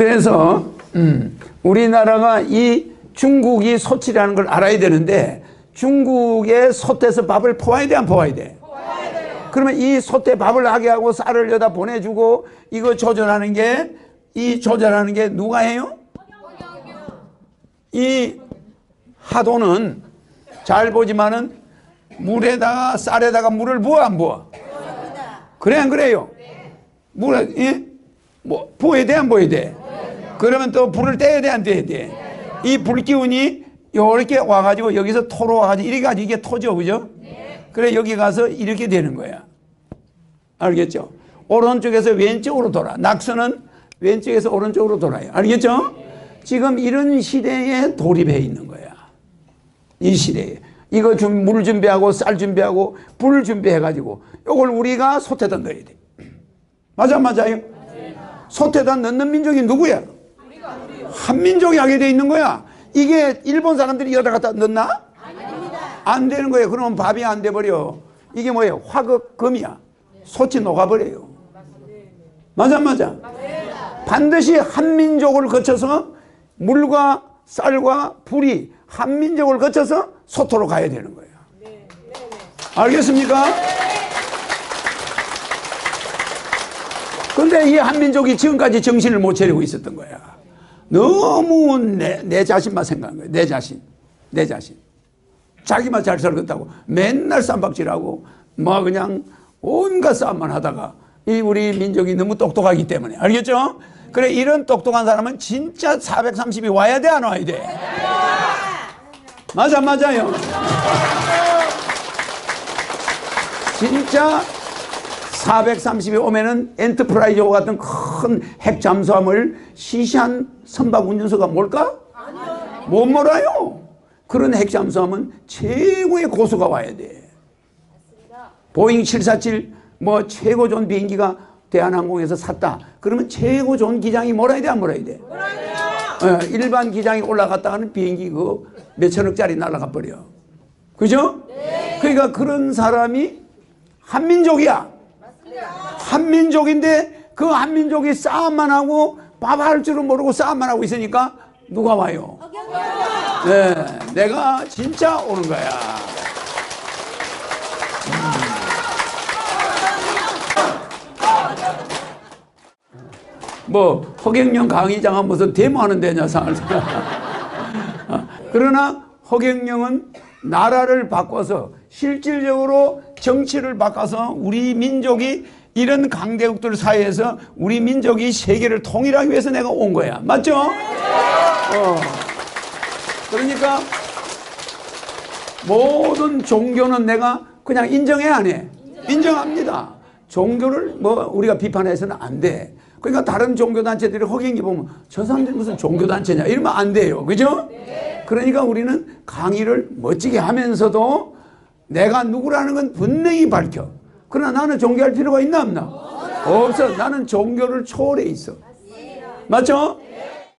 그래서 음, 우리나라가 이 중국이 소치라는 걸 알아야 되는데 중국의 솥에서 밥을 퍼와야 돼 안 퍼와야 돼? 그러면 이 솥에 밥을 하게 하고 쌀을 여다 보내주고 이거 조절하는 게 이 조절하는 게 누가 해요? 이 하도는 잘 보지만은 물에다가 쌀에다가 물을 부어 안 부어? 그래 안 그래요? 물에 예? 뭐 부어야 돼 안 부어야 돼? 그러면 또 불을 떼야 돼 안 떼야 돼? 이 불기운이 이렇게 와가지고 여기서 토로 와가지고 이렇게 가지고 이게 토죠 그죠? 그래 여기 가서 이렇게 되는 거야 알겠죠? 오른쪽에서 왼쪽으로 돌아 낙서는 왼쪽에서 오른쪽으로 돌아요 알겠죠? 지금 이런 시대에 돌입해 있는 거야 이 시대에 이거 좀 물 준비하고 쌀 준비하고 불 준비해가지고 이걸 우리가 솥에다 넣어야 돼 맞아 맞아요? 솥에다 넣는 민족이 누구야? 한민족이 하게 돼 있는 거야 이게 일본 사람들이 여기다 갖다 넣나? 안 되는 거예요 그러면 밥이 안 돼 버려 이게 뭐예요? 화극 금이야 솥이 녹아버려요 맞아 맞아 반드시 한민족을 거쳐서 물과 쌀과 불이 한민족을 거쳐서 소토로 가야 되는 거예요 알겠습니까? 근데 이 한민족이 지금까지 정신을 못 차리고 있었던 거야. 너무 내, 내 자신만 생각한 거야. 내 자신. 내 자신. 자기만 잘 살겠다고 맨날 쌈박질하고 뭐 그냥 온갖 싸움만 하다가 이 우리 민족이 너무 똑똑하기 때문에 알겠죠? 그래 이런 똑똑한 사람은 진짜 430이 와야 돼 안 와야 돼? 맞아 맞아요. 진짜 430이 오면은 엔터프라이즈와 같은 큰 핵 잠수함을 시시한 선박 운전소가 뭘까? 못 몰아요. 그런 핵 잠수함은 최고의 고수가 와야 돼. 보잉 747 뭐 최고 좋은 비행기가 대한항공에서 샀다. 그러면 최고 좋은 기장이 몰아야 돼, 안 몰아야 돼? 어, 일반 기장이 올라갔다가는 비행기 그 몇천억짜리 날아가 버려. 그죠? 그러니까 그런 사람이 한민족이야. 한민족인데 그 한민족이 싸움만 하고 밥 할 줄은 모르고 싸움만 하고 있으니까 누가 와요? 네, 내가 진짜 오는 거야. 뭐 허경영 강의장은 무슨 데모하는 데냐 상을 그러나 허경영은 나라를 바꿔서 실질적으로 정치를 바꿔서 우리 민족이 이런 강대국들 사이에서 우리 민족이 세계를 통일하기 위해서 내가 온 거야 맞죠? 어. 그러니까 모든 종교는 내가 그냥 인정해 안 해? 인정합니다 종교를 뭐 우리가 비판해서는 안 돼. 그러니까 다른 종교단체들이 허경이 보면 저 사람들이 무슨 종교단체냐 이러면 안 돼요. 그죠? 그러니까 우리는 강의를 멋지게 하면서도 내가 누구라는 건 분명히 밝혀. 그러나 나는 종교할 필요가 있나 없나? 없어. 나는 종교를 초월해 있어. 맞죠?